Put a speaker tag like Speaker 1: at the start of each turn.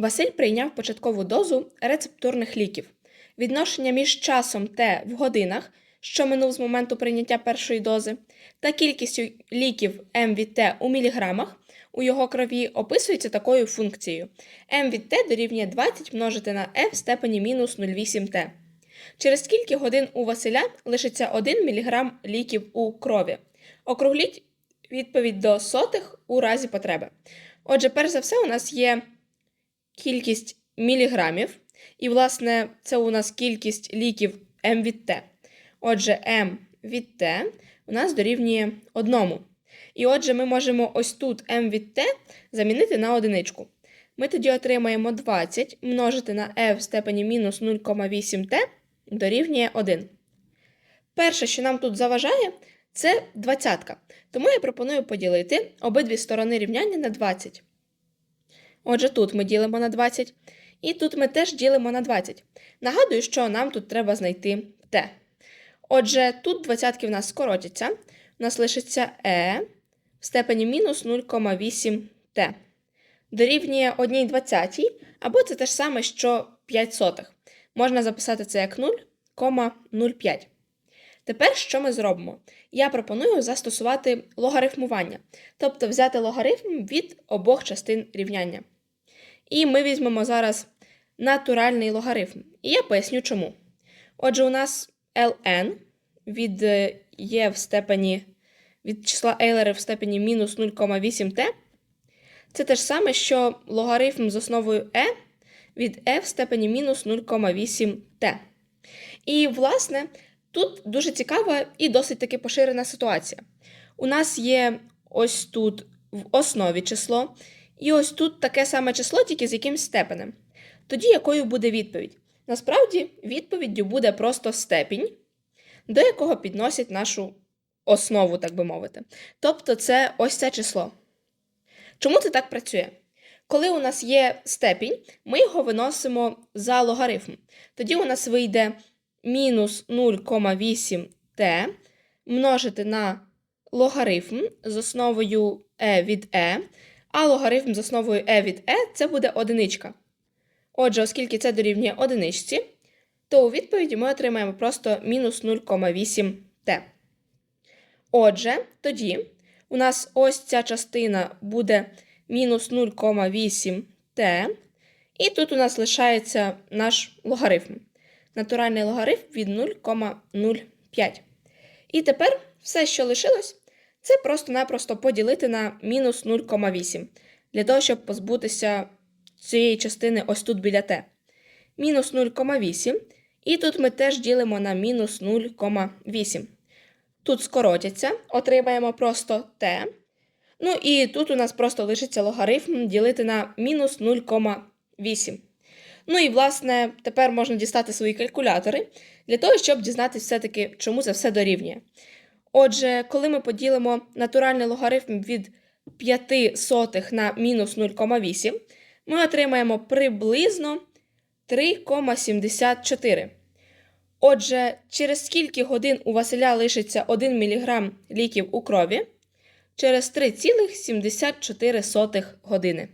Speaker 1: Василь прийняв початкову дозу рецептурних ліків. Відношення між часом Т в годинах, що минув з моменту прийняття першої дози, та кількістю ліків М від Т у міліграмах у його крові описується такою функцією. М від Т дорівнює 20 множити на F в степені мінус 0,8 Т. Через скільки годин у Василя лишиться 1 мг ліків у крові? Округліть відповідь до сотих у разі потреби. Отже, перш за все, у нас є кількість міліграмів, і, власне, це у нас кількість ліків М від Т. Отже, М від Т у нас дорівнює одному. І отже, ми можемо ось тут М від Т замінити на одиничку. Ми тоді отримаємо 20 множити на F в степені мінус 0,8 Т дорівнює 1. Перше, що нам тут заважає, це двадцятка. Тому я пропоную поділити обидві сторони рівняння на 20. Отже, тут ми ділимо на 20, і тут ми теж ділимо на 20. Нагадую, що нам тут треба знайти t. Отже, тут двадцятки в нас скоротяться. У нас лишиться e в степені мінус 0,8 t. Дорівнює 1 двадцятій, або це те ж саме, що 5 сотих. Можна записати це як 0,05. Тепер що ми зробимо? Я пропоную застосувати логарифмування, тобто взяти логарифм від обох частин рівняння. І ми візьмемо зараз натуральний логарифм. І я поясню чому. Отже, у нас ln від е, є в степені від числа Ейлера в степені мінус 0,8t. Це те ж саме, що логарифм з основою e від e в степені мінус 0,8t. І, власне, тут дуже цікава і досить таки поширена ситуація. У нас є ось тут в основі число, і ось тут таке саме число, тільки з якимсь степенем. Тоді якою буде відповідь? Насправді, відповіддю буде просто степінь, до якого підносять нашу основу, так би мовити. Тобто, це ось це число. Чому це так працює? Коли у нас є степінь, ми його виносимо за логарифм. Тоді у нас вийде мінус 0,8t множити на логарифм з основою e від e, а логарифм з основою e від e це буде одиничка. Отже, оскільки це дорівнює одиничці, то у відповіді ми отримаємо просто мінус 0,8t. Отже, тоді у нас ось ця частина буде мінус 0,8t, і тут у нас лишається наш логарифм. Натуральний логарифм від 0,05. І тепер все, що лишилось, це просто-напросто поділити на мінус 0,8, для того, щоб позбутися цієї частини ось тут біля t. Мінус 0,8. І тут ми теж ділимо на мінус 0,8. Тут скоротяться, отримаємо просто t. Ну і тут у нас просто лишиться логарифм ділити на мінус 0,8. Ну і, власне, тепер можна дістати свої калькулятори для того, щоб дізнатися все-таки, чому це все дорівнює. Отже, коли ми поділимо натуральний логарифм від 5 сотих на мінус 0,8, ми отримаємо приблизно 3,74. Отже, через скільки годин у Василя лишиться 1 мг ліків у крові? Через 3,74 години.